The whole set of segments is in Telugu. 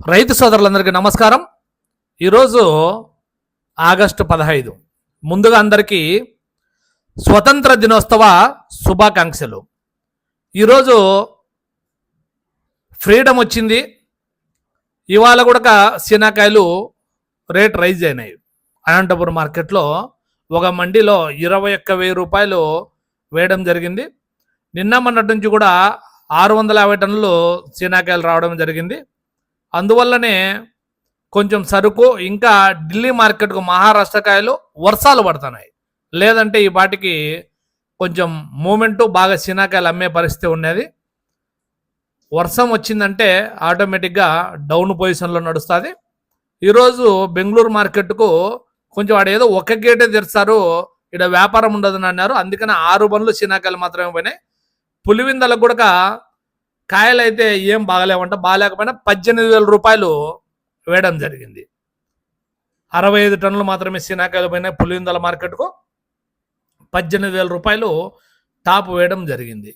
రైతు సోదరులందరికీ నమస్కారం. ఈరోజు ఆగస్టు పదహైదు. ముందుగా అందరికీ స్వతంత్ర దినోత్సవ శుభాకాంక్షలు. ఈరోజు ఫ్రీడమ్ వచ్చింది. ఇవాళ కూడా శీనాకాయలు రేట్ రైజ్ అయినాయి. అనంతపురం మార్కెట్లో ఒక మండిలో ఇరవై ఒక్క వెయ్యి రూపాయలు వేయడం జరిగింది. నిన్న మొన్నటి నుంచి కూడా ఆరు వందల యాభై టన్నులు శీనాకాయలు రావడం జరిగింది. అందువల్లనే కొంచెం సరుకు ఇంకా ఢిల్లీ మార్కెట్కు మహారాష్ట్ర కాయలు వర్షాలు పడుతున్నాయి. లేదంటే ఈ పాటికి కొంచెం మూమెంటు బాగా శీనాకాయలు అమ్మే పరిస్థితి ఉండేది. వర్షం వచ్చిందంటే ఆటోమేటిక్గా డౌన్ పొజిషన్లో నడుస్తుంది. ఈరోజు బెంగళూరు మార్కెట్కు కొంచెం వాడు ఏదో ఒక గేటే తెరుస్తారు ఇక్కడ వ్యాపారం ఉండదని అన్నారు. అందుకని ఆరు బండ్లు శీనాకాయలు మాత్రమే పోయినాయి. పులివిందలకు కూడా కాయలు అయితే ఏం బాగలేవంట బాగాలేకపోయినా పద్దెనిమిది వేల రూపాయలు వేయడం జరిగింది. అరవై ఐదు టన్నులు మాత్రమే సీనాకాయలు పోయినాయి పులిందల మార్కెట్కు. పద్దెనిమిది వేల రూపాయలు టాప్ వేయడం జరిగింది.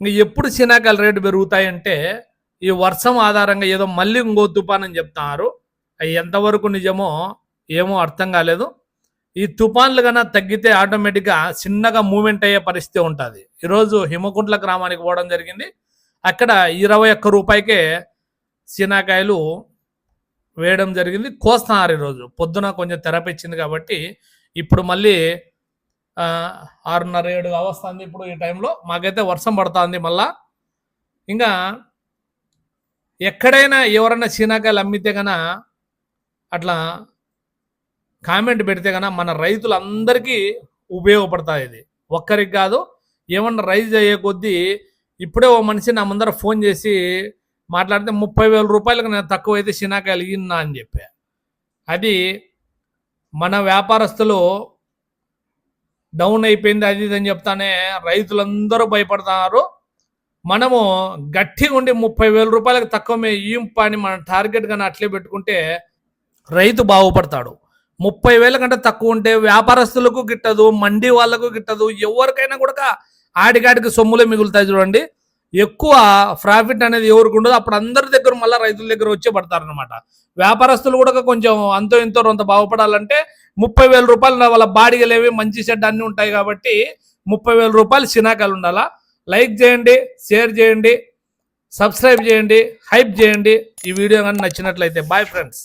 ఇంక ఎప్పుడు శీనాకాయల రేటు పెరుగుతాయంటే ఈ వర్షం ఆధారంగా ఏదో మళ్ళీ ఇంకో తుఫాన్ అని చెప్తున్నారు అవి ఎంతవరకు నిజమో ఏమో అర్థం కాలేదు. ఈ తుఫాన్లు కన్నా తగ్గితే ఆటోమేటిక్గా చిన్నగా మూమెంట్ అయ్యే పరిస్థితి ఉంటుంది. ఈరోజు హిమకుంట్ల గ్రామానికి పోవడం జరిగింది. అక్కడ ఇరవై ఒక్క రూపాయికే శీనాకాయలు వేయడం జరిగింది. కోస్తున్నారు ఈరోజు పొద్దున కొంచెం తెరపిచ్చింది కాబట్టి ఇప్పుడు మళ్ళీ ఆరున్నర ఏడు వస్తుంది ఇప్పుడు ఈ టైంలో. మాకైతే వర్షం పడుతుంది మళ్ళా. ఇంకా ఎక్కడైనా ఎవరైనా సీనాకాయలు అమ్మితే గన అట్లా కామెంట్ పెడితే కన మన రైతులందరికీ ఉపయోగపడుతుంది ఇది. ఒక్కరికి కాదు ఏమన్నా రైజ్ అయ్యే కొద్దీ ఇప్పుడే ఓ మనిషి నా ముందర ఫోన్ చేసి మాట్లాడితే ముప్పై వేల రూపాయలకు నేను తక్కువ అయితే ఇన్నా అని చెప్పా. అది మన వ్యాపారస్తులు డౌన్ అయిపోయింది అది ఇది అని చెప్తానే రైతులందరూ భయపడుతున్నారు మనము గట్టిగా ఉండి ముప్పై వేల రూపాయలకు తక్కువ ఈంప అని మన టార్గెట్ కానీ అట్లే పెట్టుకుంటే రైతు బాగుపడతాడు. ముప్పై వేల కంటే తక్కువ ఉంటే వ్యాపారస్తులకు గిట్టదు మండి వాళ్ళకు గిట్టదు ఎవరికైనా కూడా ఆడికాడికి సొమ్ములే మిగులుతాయి చూడండి. ఎక్కువ ప్రాఫిట్ అనేది ఎవరికి ఉండదు. అప్పుడు అందరి దగ్గర మళ్ళీ రైతుల దగ్గర వచ్చే పడతారనమాట వ్యాపారస్తులు కూడా కొంచెం అంతో ఇంతో కొంత బాగుపడాలంటే ముప్పై వేల రూపాయలు వాళ్ళ బాడీగలేవి మంచి షెడ్ అన్నీ ఉంటాయి కాబట్టి ముప్పై వేల రూపాయలు సినాకాలు ఉండాలా? లైక్ చేయండి షేర్ చేయండి సబ్స్క్రైబ్ చేయండి హైప్ చేయండి. ఈ వీడియో కానీ నచ్చినట్లయితే బాయ్ ఫ్రెండ్స్.